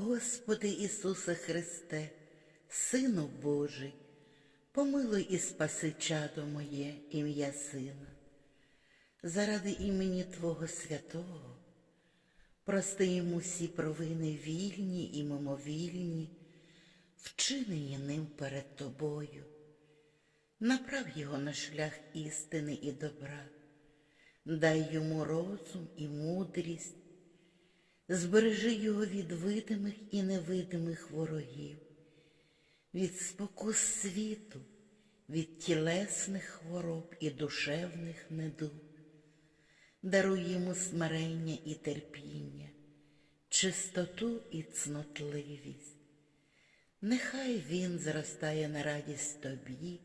Господи Ісусе Христе, Сину Божий, помилуй і спаси чадо моє, ім'я Сина. Заради імені Твого святого, прости йому всі провини вільні і мимовільні, вчинені ним перед Тобою. Направ його на шлях істини і добра, дай йому розум і мудрість, збережи його від видимих і невидимих ворогів, від спокус світу, від тілесних хвороб і душевних недуг. Даруй йому смирення і терпіння, чистоту і цнотливість. Нехай він зростає на радість тобі,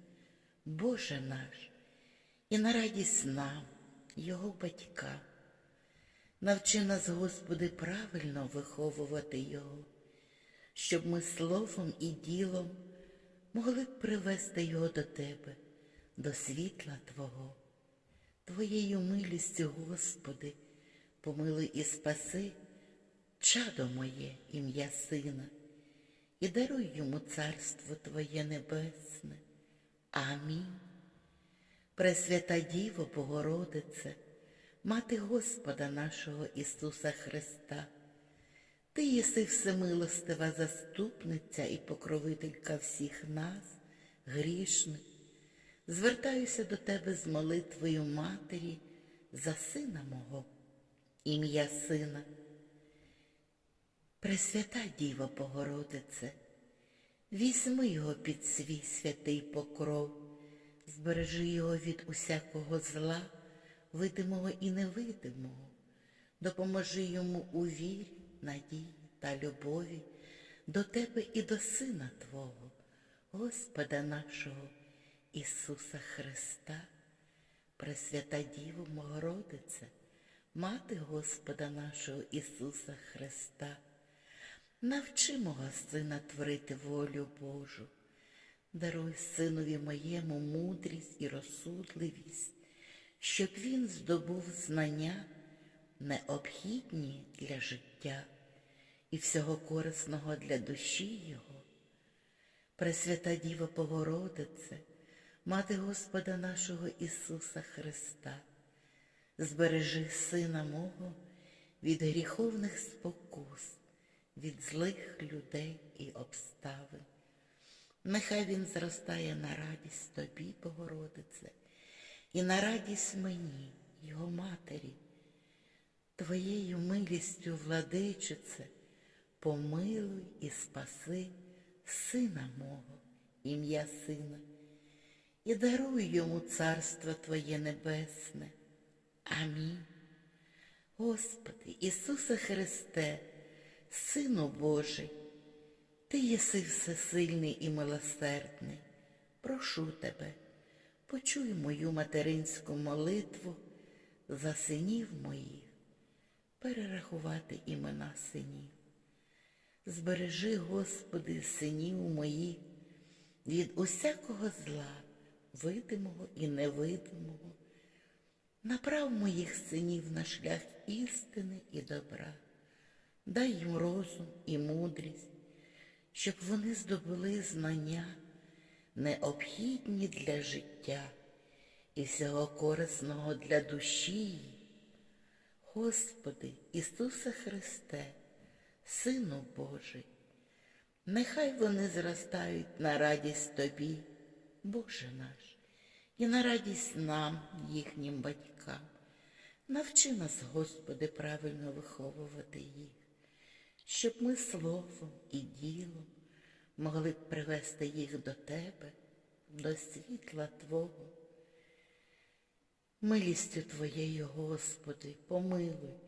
Боже наш, і на радість нам, Його батькам. Навчи нас, Господи, правильно виховувати Його, щоб ми словом і ділом могли б привести Його до Тебе, до світла Твого. Твоєю милістю, Господи, помилуй і спаси чадо моє ім'я Сина, і даруй йому царство Твоє небесне. Амінь. Пресвята Діво Богородице, Мати Господа нашого Ісуса Христа, Ти єси всемилостива заступниця і покровителька всіх нас, грішних. Звертаюся до Тебе з молитвою Матері за сина мого, ім'я Сина. Пресвята Діва Богородице, візьми його під свій святий покров, збережи його від усякого зла, видимого і невидимого, допоможи йому у вірі, надії та любові до Тебе і до Сина Твого, Господа нашого. Ісуса Христа, Пресвята Діво Богородице, Мати Господа нашого Ісуса Христа, навчи мого Сина творити волю Божу, даруй Синові моєму мудрість і розсудливість, щоб він здобув знання, необхідні для життя і всього корисного для душі Його. Пресвята Діва Богородице, Мати Господа нашого Ісуса Христа, збережи Сина мого від гріховних спокус, від злих людей і обставин. Нехай Він зростає на радість Тобі, Богородице, і на радість мені, Його Матері, Твоєю милістю, владичице, помилуй і спаси Сина мого, ім'я Сина і даруй йому царство Твоє Небесне. Амінь. Господи, Ісусе Христе, Сину Божий, Ти єси всесильний і милосердний. Прошу Тебе, почуй мою материнську молитву за синів моїх, перерахувати імена синів. Збережи, Господи, синів моїх від усякого зла видимого і невидимого, направ моїх синів на шлях істини і добра, дай їм розум і мудрість, щоб вони здобули знання, необхідні для життя і всього корисного для душі. Господи, Ісусе Христе, Сину Божий, нехай вони зростають на радість Тобі. Боже наш, і на радість нам, їхнім батькам. Навчи нас, Господи, правильно виховувати їх, щоб ми словом і ділом могли б привести їх до Тебе, до світла Твого. Милістю Твоєю, Господи, помилуй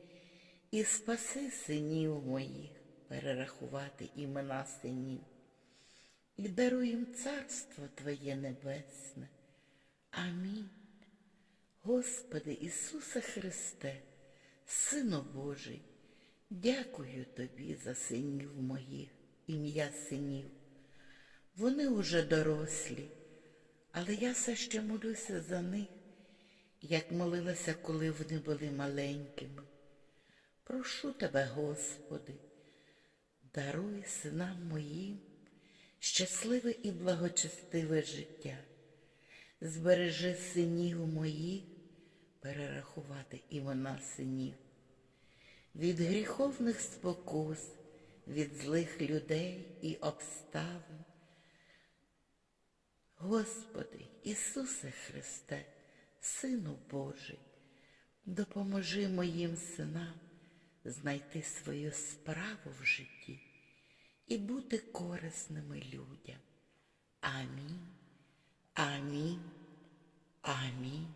і спаси синів моїх, перерахувати імена синів і даруй їм царство Твоє Небесне. Амінь. Господи Ісусе Христе, Сину Божий, дякую Тобі за синів моїх, ім'я синів. Вони уже дорослі, але я все ще молюся за них, як молилася, коли вони були маленькими. Прошу тебе, Господи, даруй синам моїм щасливе і благочестиве життя. Збережи синів моїх, перерахувати імена синів, від гріховних спокус, від злих людей і обставин. Господи, Ісусе Христе, Сину Божий, допоможи моїм синам знайти свою справу в житті і бути корисними людям. Амінь. Амінь. Амінь.